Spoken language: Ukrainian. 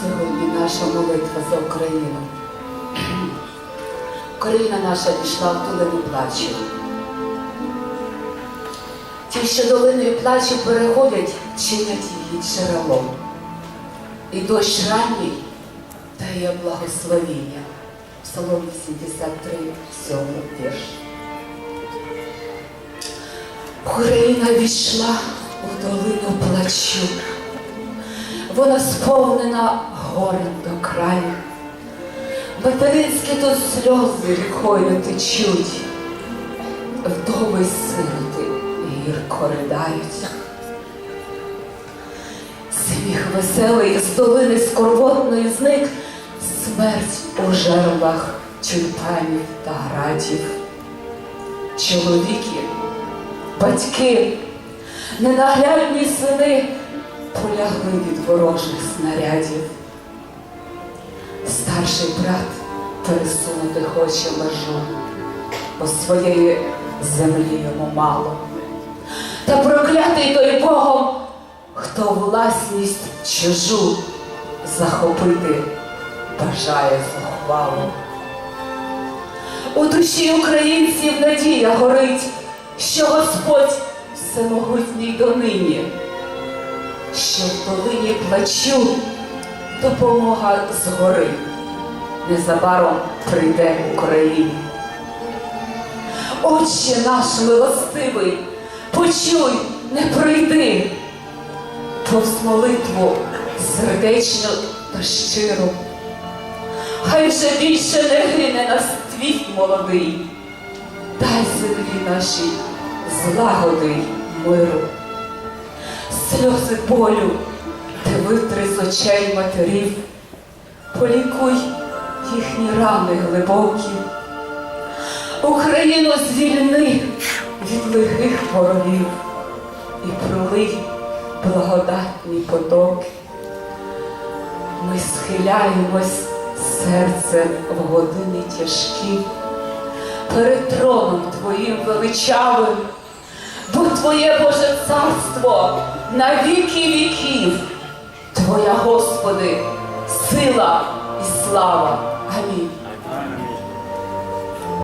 Сьогодні наша молитва за Україну. Україна наша пішла в долину плачу. Ті, що долиною плачу переходять, чинять її джерелом. І дощ ранній дає благословіння. Псалом 83, 7 вірш. Україна війшла у долину плачу. Вона сповнена горем до краю. Материнські тут сльози рікою течуть, вдови й сироти гірко ридають. Сміх веселий з долини скорботної зник, смерть у жерлах тюльпанів та градів. Чоловіки, батьки, ненаглядні сини полягли від ворожих снарядів. Старший брат пересунути хоче межу, бо своєї землі йому мало. Та проклятий той Богом, хто власність чужу захопити бажає зухвалу. У душі українців надія горить, що Господь всемогутній донині, що в долині плачу допомога згори незабаром прийде Україні. Отче наш милостивий, почуй, не прийди, повз молитву сердечно та щиро. Хай вже більше не гине нас твій молодий, дай землі нашій злагоди миру, сльози болю. Ти витри з очей матерів, полікуй їхні рани глибокі, Україну звільни від лихих ворогів і пролий благодатні потоки. Ми схиляємось серцем в години тяжкі, перед троном Твоїм величавим, бо Твоє Боже царство на віки віків. Твоя, Господи, сила і слава. Амінь.